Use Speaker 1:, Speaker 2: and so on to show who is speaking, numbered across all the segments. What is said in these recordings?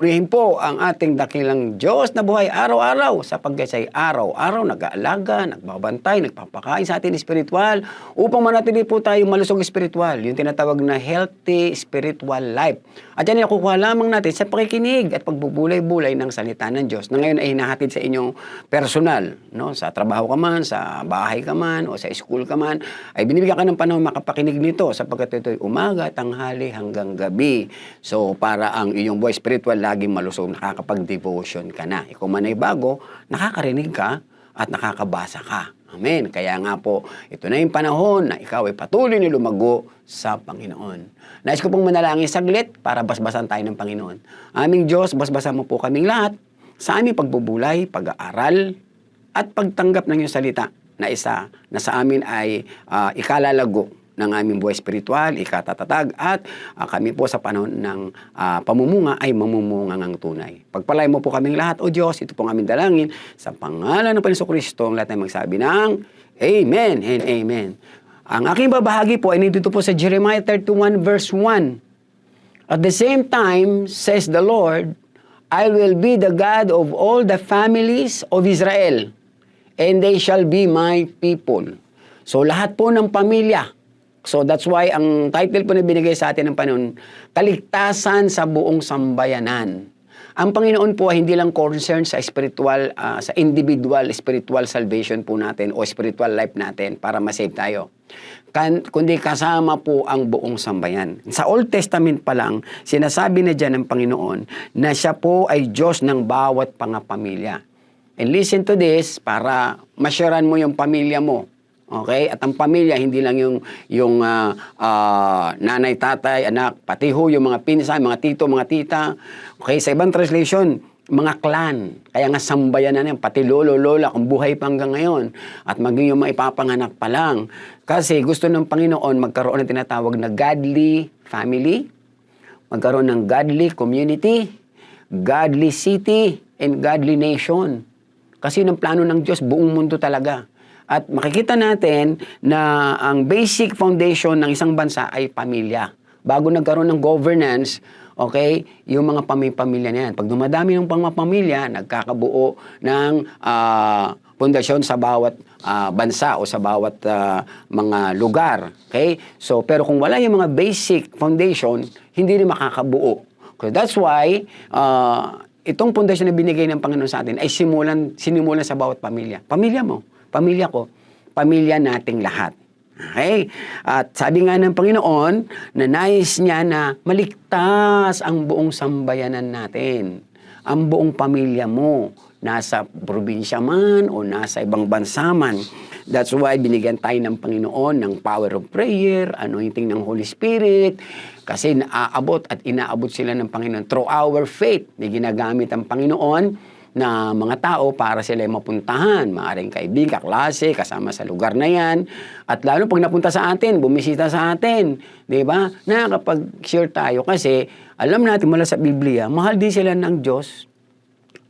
Speaker 1: Purihin po ang ating dakilang Diyos na buhay araw-araw sapagkat siya'y araw-araw nag-aalaga, nagbabantay, nagpapakain sa atin espiritual upang manatili po tayo malusog espiritual, yung tinatawag na healthy spiritual life. At yan ay nakukuha lamang natin sa pakikinig at pagbubulay-bulay ng salita ng Diyos na ngayon ay hinahatid sa inyong personal, no? sa trabaho ka man, sa bahay ka man, o sa school ka man, ay binibigyan ka ng panahon makapakinig nito sapagkat ito'y umaga, tanghali, hanggang gabi. So, para ang iyong buhay spiritual laging malusog, nakakapag-devotion ka na. Ikaw man ay bago, nakakarinig ka at nakakabasa ka. Amen. Kaya nga po, ito na yung panahon na ikaw ay patuloy na lumago sa Panginoon. Nais ko pong manalangin saglit para basbasan tayo ng Panginoon. Aming Diyos, basbasan mo po kaming lahat sa aming pagbubulay, pag-aaral, at pagtanggap ng iyong salita na isa na sa amin ay ah, ikalalago ng aming buhay spiritual, ikatatatag, at ah, kami po sa panahon ng ah, pamumunga ay mamumunga ng tunay. Pagpalay mo po kaming lahat, O Diyos, ito po ang aming dalangin, sa pangalan ng Panginoon Kristo, ang lahat ay magsabi ng Amen and Amen. Ang aking babahagi po ay nandito po sa Jeremiah 31 verse 1. At the same time, says the Lord, I will be the God of all the families of Israel, and they shall be my people. So lahat po ng pamilya. So that's why ang title po na binigay sa atin ng Panginoon, Kaligtasan sa buong sambayanan. Ang Panginoon po ay hindi lang concerned sa spiritual, ah, sa individual spiritual salvation po natin o spiritual life natin para masave tayo. Kan, kundi kasama po ang buong sambayan. Sa Old Testament pa lang, sinasabi na dyan ng Panginoon na siya po ay Diyos ng bawat pangapamilya. And listen to this para masyaran mo yung pamilya mo. Okay? At ang pamilya, hindi lang yung, yung ah, ah, nanay, tatay, anak, pati ho yung mga pinsan, mga tito, mga tita. Okay? Sa ibang translation, mga clan. Kaya nga sambayan na yan, pati lolo, lola, kung buhay pa hanggang ngayon. At maging yung mga ipapanganak pa lang. Kasi gusto ng Panginoon magkaroon ng tinatawag na godly family, magkaroon ng godly community, godly city, and godly nation. Kasi ng plano ng Diyos, buong mundo talaga. At makikita natin na ang basic foundation ng isang bansa ay pamilya. Bago nagkaroon ng governance, okay, yung mga pamilya na yan. Pag dumadami ng pamilya, nagkakabuo ng ah, pundasyon sa bawat ah, bansa o sa bawat ah, mga lugar. Okay? So, pero kung wala yung mga basic foundation, hindi rin makakabuo. So that's why, uh, itong pundasyon na binigay ng Panginoon sa atin ay simulan, sinimulan sa bawat pamilya. Pamilya mo, pamilya ko, pamilya nating lahat. Okay? At sabi nga ng Panginoon na nais niya na maligtas ang buong sambayanan natin. Ang buong pamilya mo, nasa probinsya man o nasa ibang bansa man. That's why binigyan tayo ng Panginoon ng power of prayer, anointing ng Holy Spirit, kasi naaabot at inaabot sila ng Panginoon through our faith. May ginagamit ang Panginoon na mga tao para sila ay mapuntahan, maaaring kaibigan, kaklase, kasama sa lugar na yan. At lalo pag napunta sa atin, bumisita sa atin, di ba? Nakakapag-share tayo kasi alam natin mula sa Biblia, mahal din sila ng Diyos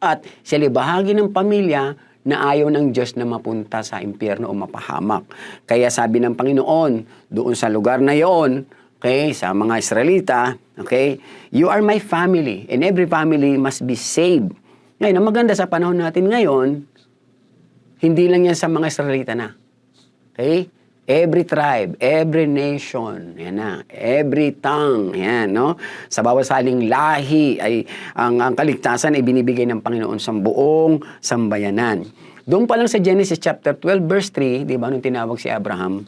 Speaker 1: at sila bahagi ng pamilya na ayaw ng Diyos na mapunta sa impyerno o mapahamak. Kaya sabi ng Panginoon, doon sa lugar na yon, okay, sa mga Israelita, okay, you are my family and every family must be saved. Ngayon, ang maganda sa panahon natin ngayon, hindi lang yan sa mga Israelita na. Okay? Every tribe, every nation, yan na, every tongue, yan, no? Sa bawat saling lahi ay ang, ang kaligtasan ay binibigay ng Panginoon sa buong sambayanan. Doon pa lang sa Genesis chapter 12 verse 3, di ba, nung tinawag si Abraham,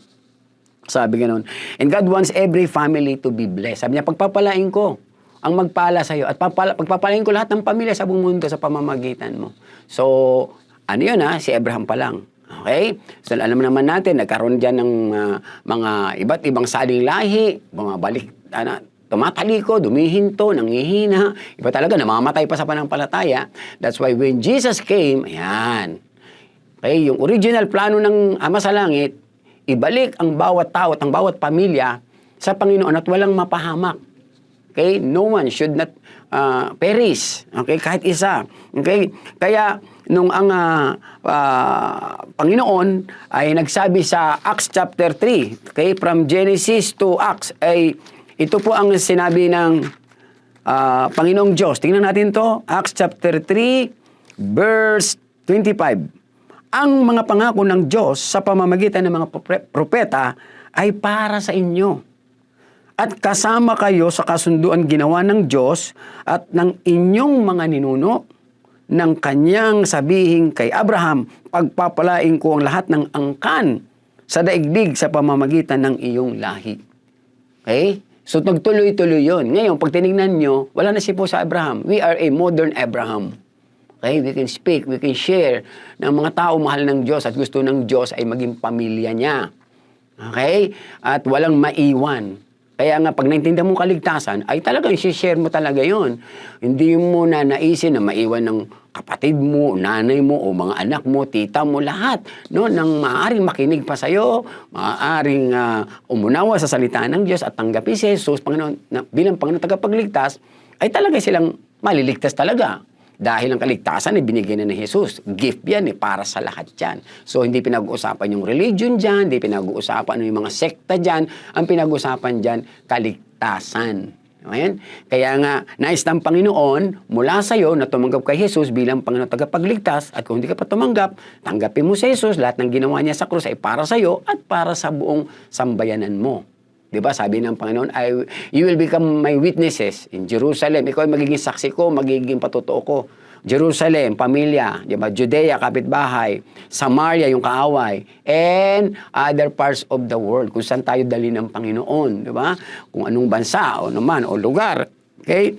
Speaker 1: sabi ganun, and God wants every family to be blessed. Sabi niya, pagpapalain ko ang magpala sa iyo at papala, pagpapalain ko lahat ng pamilya sa buong mundo sa pamamagitan mo. So, ano yun ha? Si Abraham pa lang. Okay? So, alam naman natin, nagkaroon dyan ng ah, mga iba't ibang saling lahi, mga balik, ano, tumataliko, dumihinto, nangihina. Iba talaga, namamatay pa sa panampalataya. That's why when Jesus came, ayan, Okay, yung original plano ng Ama sa Langit, ibalik ang bawat tao at ang bawat pamilya sa Panginoon at walang mapahamak. Okay? No one should not ah, perish. Okay? Kahit isa. Okay? Kaya, nung ang ah, ah, Panginoon ay nagsabi sa Acts chapter 3, okay? From Genesis to Acts, ay ito po ang sinabi ng ah, Panginoong Diyos. Tingnan natin to. Acts chapter 3, verse 25 ang mga pangako ng Diyos sa pamamagitan ng mga propeta ay para sa inyo. At kasama kayo sa kasunduan ginawa ng Diyos at ng inyong mga ninuno ng kanyang sabihin kay Abraham, pagpapalain ko ang lahat ng angkan sa daigdig sa pamamagitan ng iyong lahi. Okay? So nagtuloy-tuloy yun. Ngayon, pag tinignan nyo, wala na si po sa Abraham. We are a modern Abraham. Okay? We can speak, we can share ng mga tao mahal ng Diyos at gusto ng Diyos ay maging pamilya niya. Okay? At walang maiwan. Kaya nga, pag naintindihan mo kaligtasan, ay talagang share mo talaga yon. Hindi mo na naisin na maiwan ng kapatid mo, nanay mo, o mga anak mo, tita mo, lahat. No? Nang maaaring makinig pa sa'yo, maaaring ah, umunawa sa salita ng Diyos at tanggapin si Jesus Panginoon, na, bilang Panginoon tagapagligtas, ay talaga silang maliligtas talaga. Dahil ang kaligtasan ay binigay na ni Jesus. Gift yan eh, para sa lahat yan. So, hindi pinag-uusapan yung religion dyan, hindi pinag-uusapan yung mga sekta dyan. Ang pinag-uusapan dyan, kaligtasan. Ayan? Kaya nga, nais ng Panginoon mula sa iyo na tumanggap kay Jesus bilang Panginoon tagapagligtas at kung hindi ka pa tumanggap, tanggapin mo si Jesus, lahat ng ginawa niya sa krus ay para sa iyo at para sa buong sambayanan mo. 'Di ba? Sabi ng Panginoon, I, you will become my witnesses in Jerusalem. Ikaw ay magiging saksi ko, magiging patotoo ko. Jerusalem, pamilya, 'di ba? Judea, kapitbahay, Samaria, yung kaaway, and other parts of the world kung saan tayo dali ng Panginoon, 'di ba? Kung anong bansa o naman o lugar. Okay?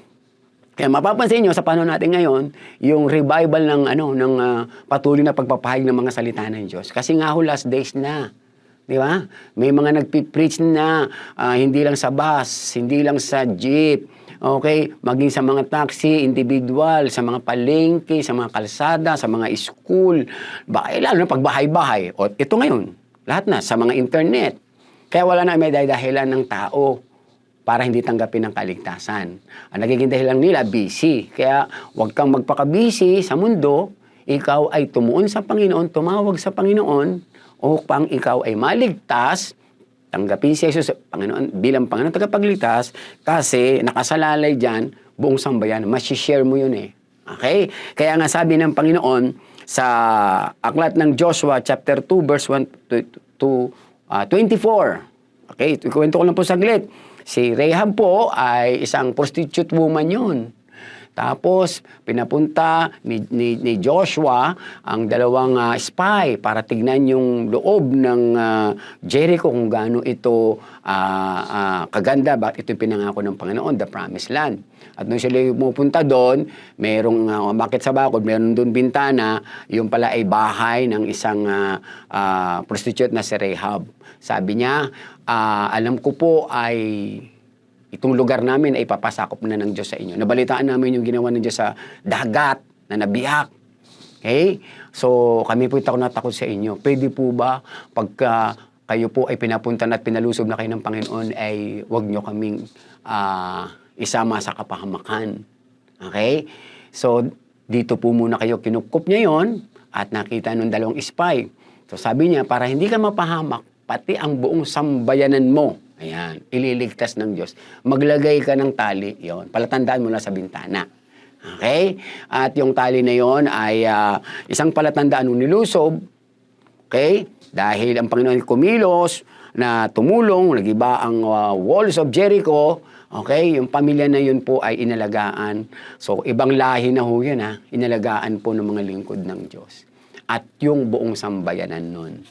Speaker 1: Kaya mapapansin nyo sa panahon natin ngayon, yung revival ng ano ng ah, patuloy na pagpapahayag ng mga salita ng Diyos. Kasi nga ho last days na. Di ba? May mga nagpipreach na ah, hindi lang sa bus, hindi lang sa jeep, okay? Maging sa mga taxi, individual, sa mga palengke, sa mga kalsada, sa mga school, ba, eh, lalo na pagbahay-bahay. O, ito ngayon, lahat na, sa mga internet. Kaya wala na may dahilan ng tao para hindi tanggapin ang kaligtasan. Ang nagiging dahilan nila, busy. Kaya huwag kang magpaka-busy sa mundo, ikaw ay tumuon sa Panginoon, tumawag sa Panginoon, upang ikaw ay maligtas, tanggapin si Jesus Panginoon, bilang Panginoon tagapagligtas, kasi nakasalalay dyan, buong sambayan, masishare mo yun eh. Okay? Kaya nga sabi ng Panginoon sa aklat ng Joshua chapter 2 verse 1 to, to ah, 24. Okay, ikwento ko lang po saglit. Si Rahab po ay isang prostitute woman yun. Tapos, pinapunta ni, ni, ni Joshua ang dalawang ah, spy para tignan yung loob ng ah, Jericho kung gaano ito ah, ah, kaganda, bakit ito yung pinangako ng Panginoon, the promised land. At nung sila pupunta doon, merong uh, umakit sa bakod, meron doon bintana, yung pala ay bahay ng isang ah, ah, prostitute na si Rahab. Sabi niya, ah, alam ko po ay itong lugar namin ay papasakop na ng Diyos sa inyo. Nabalitaan namin yung ginawa ng Diyos sa dagat na nabiyak. Okay? So, kami po takot na takot sa inyo. Pwede po ba pagka kayo po ay pinapunta at pinalusob na kayo ng Panginoon ay wag nyo kaming ah, isama sa kapahamakan. Okay? So, dito po muna kayo kinukup niya yon at nakita nung dalawang spy. So, sabi niya, para hindi ka mapahamak, pati ang buong sambayanan mo, ayan, ililigtas ng Diyos. Maglagay ka ng tali, yon palatandaan mo na sa bintana. Okay? At yung tali na yon ay ah, isang palatandaan nung nilusob, Okay? Dahil ang Panginoon kumilos na tumulong, nagiba ang uh, walls of Jericho, okay? Yung pamilya na yun po ay inalagaan. So, ibang lahi na ho yun, ha? Inalagaan po ng mga lingkod ng Diyos. At yung buong sambayanan nun.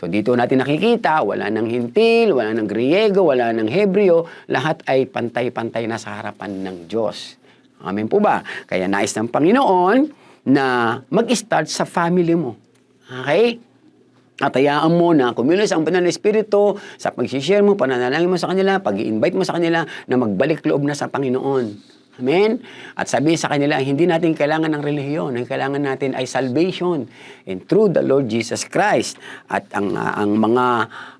Speaker 1: So, dito natin nakikita, wala nang hintil, wala nang Griego, wala nang Hebreo, lahat ay pantay-pantay na sa harapan ng Diyos. Amen po ba? Kaya nais ng Panginoon na mag-start sa family mo. Okay? At hayaan mo na kumulos ang banal na Espiritu sa pag-share mo, pananalangin mo sa kanila, pag invite mo sa kanila na magbalik loob na sa Panginoon. Amen? At sabi sa kanila, hindi natin kailangan ng relihiyon. Ang kailangan natin ay salvation and through the Lord Jesus Christ. At ang, ah, ang mga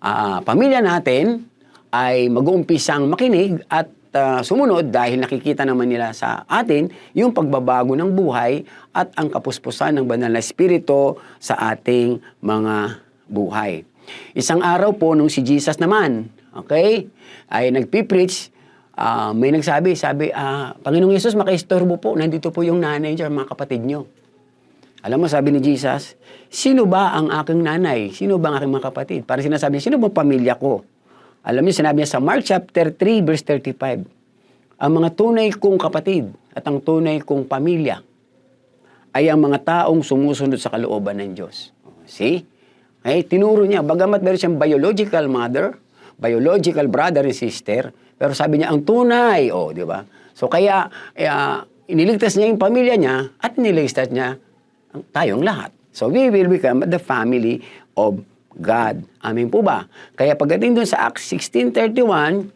Speaker 1: ah, pamilya natin ay mag-uumpisang makinig at ah, sumunod dahil nakikita naman nila sa atin yung pagbabago ng buhay at ang kapuspusan ng banal na espiritu sa ating mga buhay. Isang araw po nung si Jesus naman, okay, ay nagpipreach, ah, may nagsabi, sabi, ah, Panginoong Yesus, makaistorbo po, nandito po yung nanay niyo, mga kapatid niyo. Alam mo, sabi ni Jesus, sino ba ang aking nanay? Sino ba ang aking mga kapatid? Parang sinasabi niya, sino ba pamilya ko? Alam niyo, sinabi niya sa Mark chapter 3, verse 35, ang mga tunay kong kapatid at ang tunay kong pamilya ay ang mga taong sumusunod sa kalooban ng Diyos. See? Okay, tinuro niya, bagamat meron siyang biological mother, biological brother and sister, pero sabi niya, ang tunay, oh, di ba? So kaya, ah, iniligtas niya yung pamilya niya at iniligtas niya ang tayong lahat. So we will become the family of God. Amin po ba? Kaya pagdating doon sa Acts 16.31,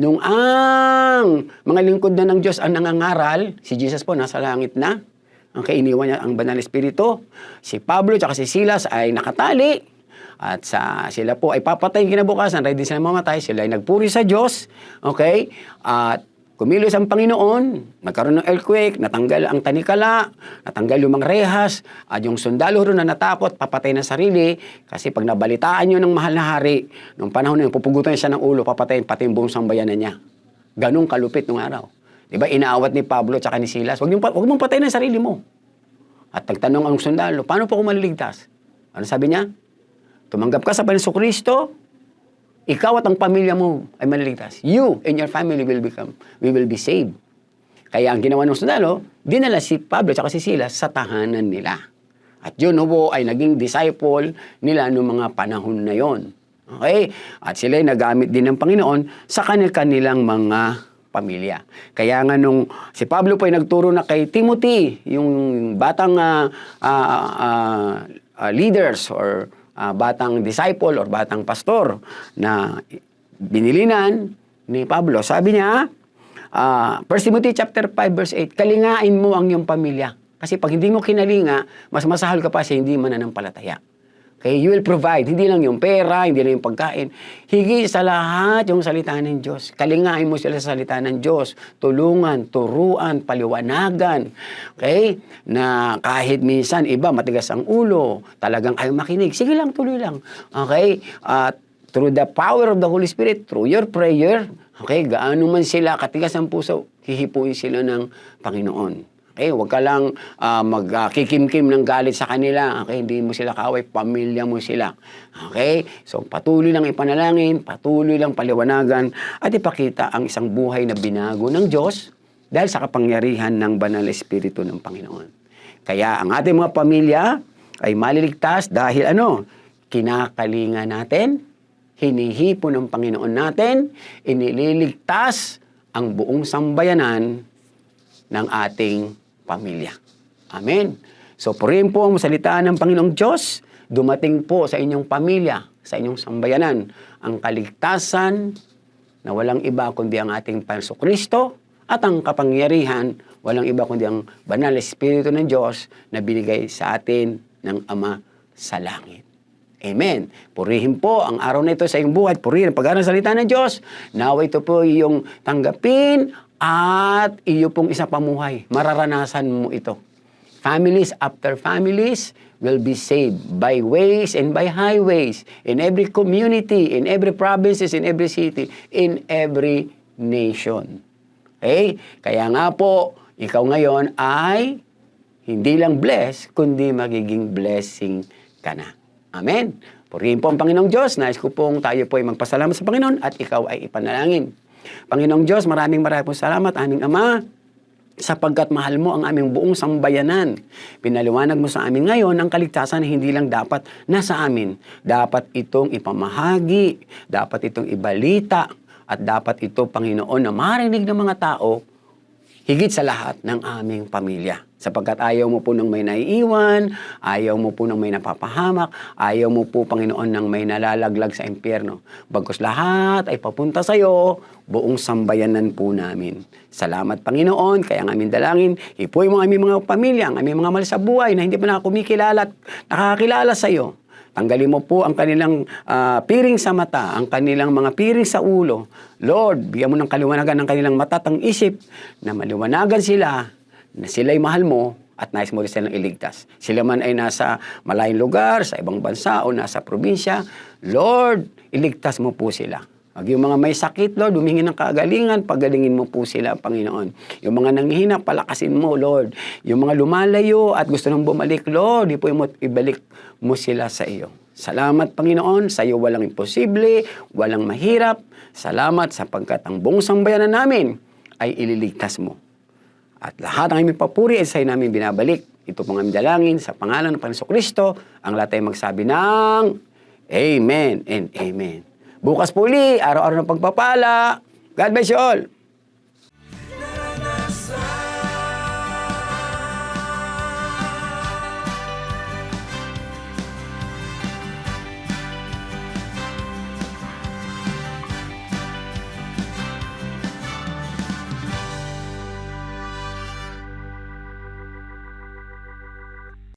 Speaker 1: nung ang mga lingkod na ng Diyos ang nangangaral, si Jesus po nasa langit na, ang kainiwan niya ang banal na espiritu. Si Pablo at si Silas ay nakatali. At sa sila po ay papatayin kinabukasan, ready sila mamatay. Sila ay nagpuri sa Diyos. Okay? At kumilos ang Panginoon, nagkaroon ng earthquake, natanggal ang tanikala, natanggal yung mga rehas, at yung sundalo ron na natakot, papatay na sarili, kasi pag nabalitaan nyo ng mahal na hari, nung panahon na yun, pupugutan siya ng ulo, papatayin pati yung buong sambayanan niya. Ganong kalupit nung araw. Di ba, inaawat ni Pablo at ni Silas, huwag, niyong, pa- huwag mong patayin ang sarili mo. At nagtanong ang sundalo, paano po ako maliligtas? Ano sabi niya? Tumanggap ka sa Panginoon Kristo, ikaw at ang pamilya mo ay maliligtas. You and your family will become, we will be saved. Kaya ang ginawa ng sundalo, dinala si Pablo at si Silas sa tahanan nila. At yun po ay naging disciple nila noong mga panahon na yon. Okay? At sila ay nagamit din ng Panginoon sa kanil-kanilang mga pamilya. Kaya nga nung si Pablo po ay nagturo na kay Timothy, yung batang ah, ah, ah, ah, leaders or ah, batang disciple or batang pastor na binilinan ni Pablo. Sabi niya, ah 1 Timothy chapter 5 verse 8, kalingain mo ang iyong pamilya. Kasi pag hindi mo kinalinga, mas masahal ka pa sa hindi mananampalataya. Okay, you will provide. Hindi lang yung pera, hindi lang yung pagkain. Higit sa lahat yung salita ng Diyos. Kalingain mo sila sa salita ng Diyos. Tulungan, turuan, paliwanagan. Okay? Na kahit minsan iba matigas ang ulo, talagang ayaw makinig. Sige lang, tuloy lang. Okay? At through the power of the Holy Spirit, through your prayer, okay, gaano man sila katigas ang puso, hihipuin sila ng Panginoon. Okay, huwag ka lang ah, magkikimkim ng galit sa kanila. Okay, hindi mo sila kaway, pamilya mo sila. Okay? So patuloy lang ipanalangin, patuloy lang paliwanagan at ipakita ang isang buhay na binago ng Diyos dahil sa kapangyarihan ng banal na espiritu ng Panginoon. Kaya ang ating mga pamilya ay maliligtas dahil ano? Kinakalinga natin, hinihipo ng Panginoon natin, inililigtas ang buong sambayanan ng ating pamilya. Amen. So, purihin po ang salita ng Panginoong Diyos. Dumating po sa inyong pamilya, sa inyong sambayanan, ang kaligtasan na walang iba kundi ang ating Panso Kristo at ang kapangyarihan, walang iba kundi ang banal na Espiritu ng Diyos na binigay sa atin ng Ama sa langit. Amen. Purihin po ang araw na ito sa iyong buhay. Purihin ang pag ng salita ng Diyos. Nawa ito po iyong tanggapin at iyo pong isa pamuhay. Mararanasan mo ito. Families after families will be saved by ways and by highways in every community, in every provinces, in every city, in every nation. Okay? Kaya nga po, ikaw ngayon ay hindi lang bless, kundi magiging blessing ka na. Amen. Purihin po ang Panginoong Diyos. Nais ko pong tayo po ay magpasalamat sa Panginoon at ikaw ay ipanalangin. Panginoong Diyos, maraming maraming po salamat, aming Ama, sapagkat mahal mo ang aming buong sambayanan. Pinaliwanag mo sa amin ngayon ang kaligtasan na hindi lang dapat nasa amin. Dapat itong ipamahagi, dapat itong ibalita, at dapat ito, Panginoon, na marinig ng mga tao higit sa lahat ng aming pamilya. Sapagkat ayaw mo po ng may naiiwan, ayaw mo po ng may napapahamak, ayaw mo po, Panginoon, ng may nalalaglag sa impyerno. Bagkus lahat ay papunta sa iyo, buong sambayanan po namin. Salamat, Panginoon, kaya ang aming dalangin, ipuy mo ang aming mga pamilya, ang aming mga mahal sa buhay na hindi pa na kumikilala at nakakilala sa iyo. Tanggalin mo po ang kanilang ah, piring sa mata, ang kanilang mga piring sa ulo. Lord, bigyan mo ng kaliwanagan ng kanilang matatang isip na maliwanagan sila na sila'y mahal mo at nais mo rin silang iligtas. Sila man ay nasa malayong lugar, sa ibang bansa o nasa probinsya, Lord, iligtas mo po sila. Pag yung mga may sakit, Lord, humingi ng kagalingan, pagalingin mo po sila, Panginoon. Yung mga nanghihina, palakasin mo, Lord. Yung mga lumalayo at gusto nang bumalik, Lord, di po mo ibalik mo sila sa iyo. Salamat, Panginoon, sa iyo walang imposible, walang mahirap. Salamat sapagkat ang buong sambayanan namin ay ililigtas mo. At lahat ng aming papuri ay sa'yo namin binabalik. Ito pong aming dalangin sa pangalan ng Panginoon Kristo. Ang lahat ay magsabi ng Amen and Amen. Bukas po uli, araw-araw ng pagpapala. God bless you all.